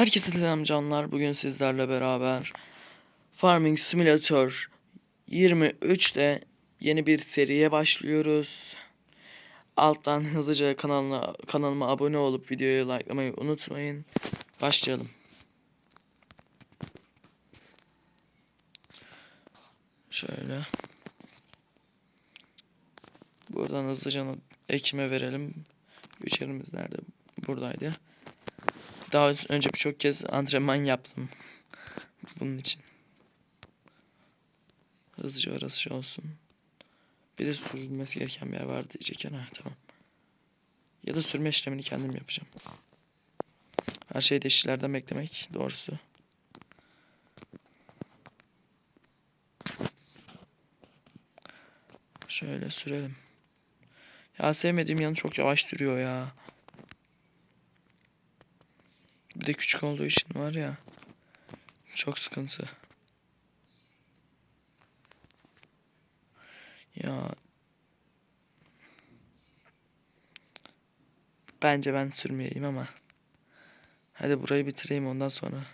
Herkese selam canlar. Bugün sizlerle beraber Farming Simulator 23'te yeni bir seriye başlıyoruz. Alttan hızlıca kanalına kanalıma abone olup videoyu likelamayı unutmayın. Başlayalım. Şöyle. Buradan hızlıca ekime verelim. Üçerimiz nerede? Buradaydı. Daha önce birçok kez antrenman yaptım. Bunun için. Hızlıca orası şey olsun. Bir de sürülmesi gereken bir yer var diyecekken. Ha tamam. Ya da sürme işlemini kendim yapacağım. Her şeyi de işçilerden beklemek doğrusu. Şöyle sürelim. Ya sevmediğim yanı çok yavaş sürüyor ya. De küçük olduğu için var ya. Çok sıkıntı. Ya. Bence ben sürmeyeyim ama. Hadi burayı bitireyim ondan sonra.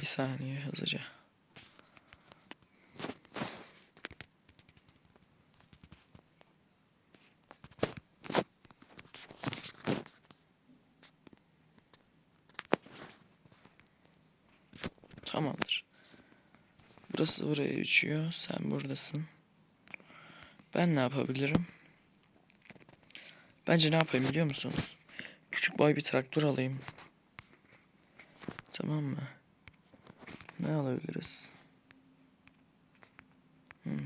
Bir saniye hızlıca. Tamamdır. Burası buraya uçuyor. Sen buradasın. Ben ne yapabilirim? Bence ne yapayım biliyor musunuz? Küçük boy bir traktör alayım. Tamam mı? Ne alabiliriz? Hmm.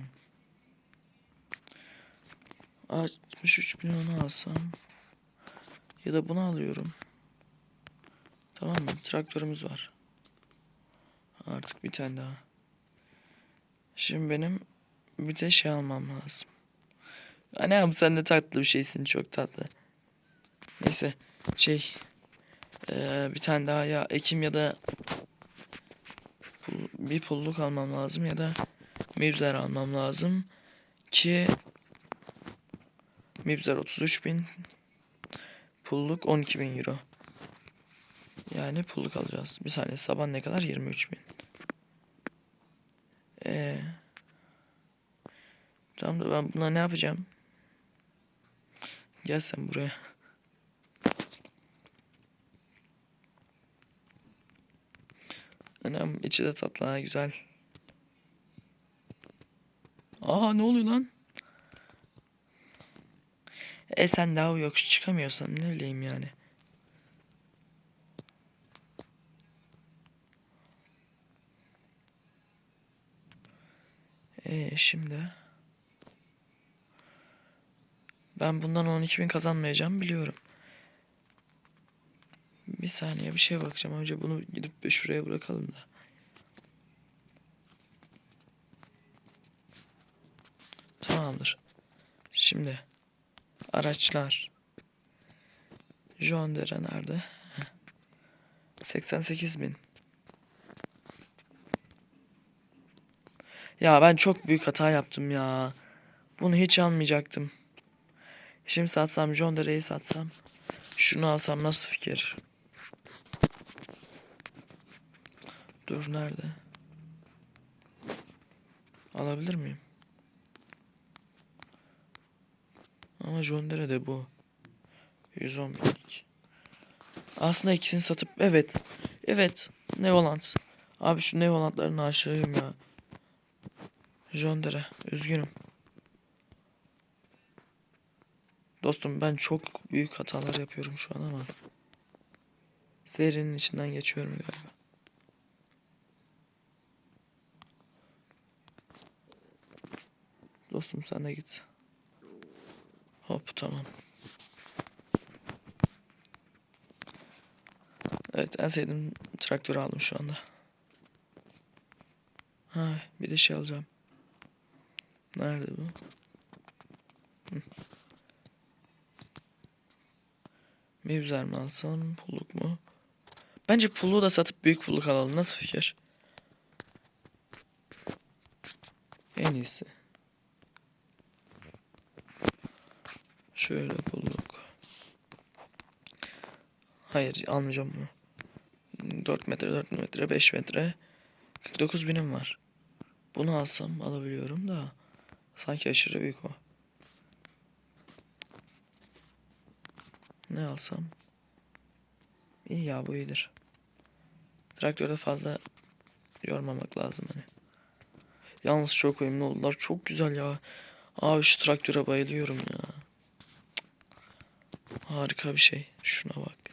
63 bin onu alsam. Ya da bunu alıyorum. Tamam mı? Traktörümüz var. Artık bir tane daha. Şimdi benim bir de şey almam lazım. Anam sen de tatlı bir şeysin çok tatlı. Neyse şey eee, bir tane daha ya ekim ya da pul- bir pulluk almam lazım ya da mibzer almam lazım ki mibzer 33 bin pulluk 12 bin euro. Yani pulluk alacağız. Bir saniye sabah ne kadar 23 bin. Ee, tamam da ben buna ne yapacağım? Gel sen buraya. Anam içi de tatlı ha güzel. Aa ne oluyor lan? E sen daha yok çıkamıyorsan ne bileyim yani. E şimdi ben bundan 12.000 kazanmayacağım biliyorum. Bir saniye bir şeye bakacağım. Önce bunu gidip şuraya bırakalım da. Tamamdır. Şimdi araçlar. John Deere nerede? Heh. 88 bin. Ya ben çok büyük hata yaptım ya. Bunu hiç almayacaktım. Şimdi satsam John Deere'yi satsam. Şunu alsam nasıl fikir? Dur nerede? Alabilir miyim? Ama John Deere de bu. 110 binlik. Aslında ikisini satıp evet. Evet. Neoland. Abi şu Neoland'ların aşığıyım ya. John Deere. Üzgünüm. Dostum ben çok büyük hatalar yapıyorum şu an ama. Serinin içinden geçiyorum galiba. Dostum sen de git. Hop tamam. Evet en sevdiğim traktörü aldım şu anda. Ha bir de şey alacağım. Nerede bu? Hı. Mevzer mi alsam pulluk mu? Bence pulluğu da satıp büyük pulluk alalım. Nasıl fikir? En iyisi. Şöyle bulduk. Hayır almayacağım bunu. 4 metre 4 metre 5 metre 49 binim var. Bunu alsam alabiliyorum da sanki aşırı büyük o. Ne alsam? İyi ya bu iyidir. Traktörde fazla yormamak lazım hani. Yalnız çok uyumlu oldular. Çok güzel ya. Abi şu traktöre bayılıyorum ya. Harika bir şey. Şuna bak.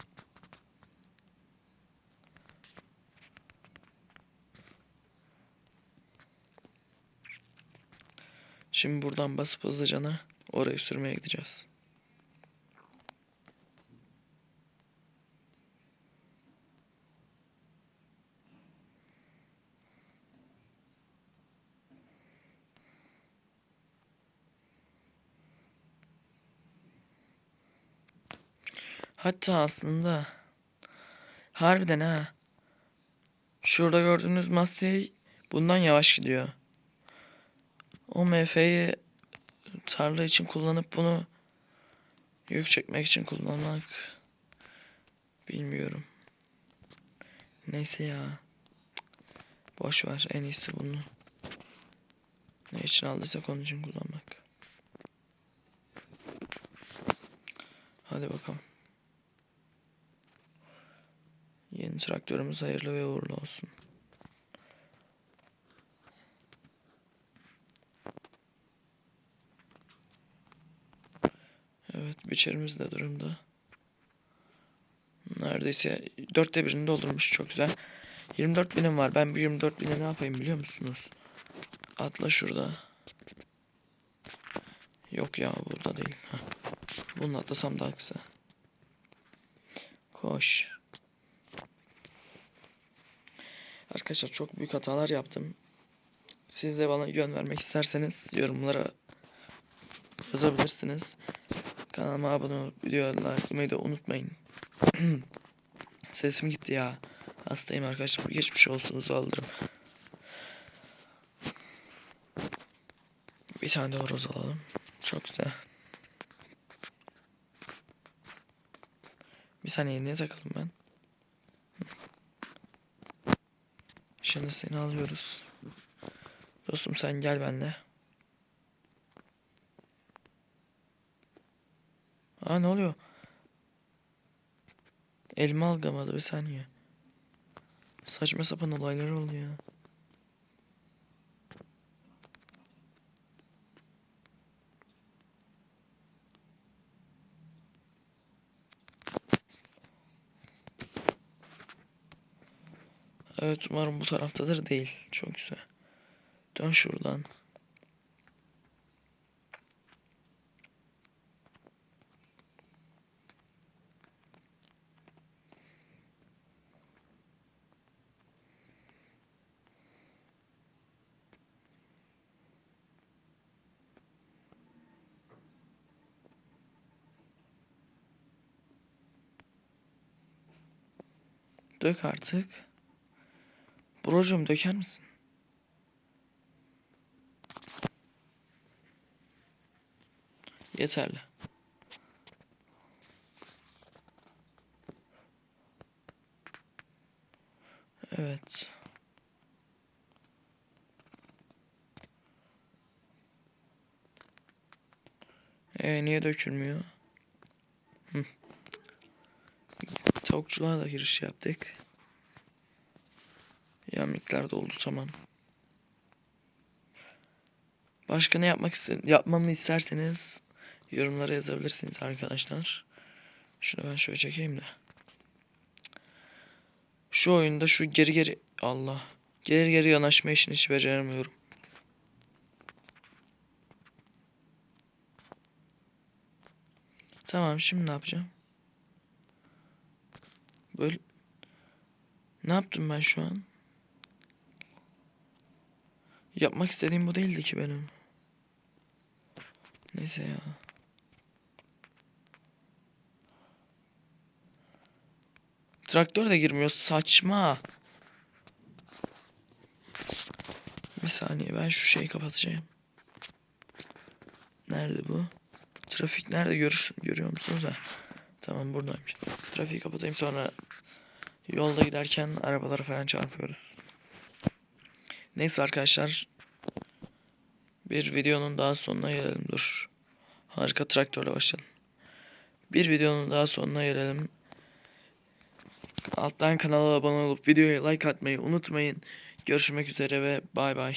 Şimdi buradan basıp hızlıcana orayı sürmeye gideceğiz. Hatta aslında harbiden ha. Şurada gördüğünüz Massey bundan yavaş gidiyor. O MF'yi tarla için kullanıp bunu yük çekmek için kullanmak bilmiyorum. Neyse ya. Boş ver en iyisi bunu. Ne için aldıysak onun için kullanmak. Hadi bakalım. Yeni traktörümüz hayırlı ve uğurlu olsun. Evet biçerimiz de durumda. Neredeyse dörtte birini doldurmuş çok güzel. 24 binim var. Ben bir 24 bine ne yapayım biliyor musunuz? Atla şurada. Yok ya burada değil. Heh. Bunu atlasam daha kısa. Koş. Arkadaşlar çok büyük hatalar yaptım. Siz de bana yön vermek isterseniz yorumlara yazabilirsiniz. Kanalıma abone olup videoya likelamayı da unutmayın. Sesim gitti ya. Hastayım arkadaşlar. Geçmiş olsunuz alırım. Bir tane de horoz alalım. Çok güzel. Bir saniye niye takıldım ben? Şimdi seni alıyoruz. Dostum sen gel benimle. Aa ne oluyor? Elimi algamadı bir saniye. Saçma sapan olaylar oldu ya. Evet umarım bu taraftadır değil. Çok güzel. Dön şuradan. Dök artık. Brocum döker misin? Yeterli. Evet. Ee, niye dökülmüyor? Hı. Tavukçuluğa da giriş yaptık. Yemlikler doldu tamam. Başka ne yapmak iste yapmamı isterseniz yorumlara yazabilirsiniz arkadaşlar. Şunu ben şöyle çekeyim de. Şu oyunda şu geri geri Allah. Geri geri yanaşma işini hiç beceremiyorum. Tamam şimdi ne yapacağım? Böyle ne yaptım ben şu an? Yapmak istediğim bu değildi ki benim. Neyse ya. Traktör de girmiyor saçma. Bir saniye ben şu şeyi kapatacağım. Nerede bu? Trafik nerede görür, görüyor musunuz ha? Tamam buradaymış. Trafiği kapatayım sonra yolda giderken arabalara falan çarpıyoruz. Neyse arkadaşlar. Bir videonun daha sonuna gelelim. Dur. Harika traktörle başlayalım. Bir videonun daha sonuna gelelim. Alttan kanala abone olup videoya like atmayı unutmayın. Görüşmek üzere ve bay bay.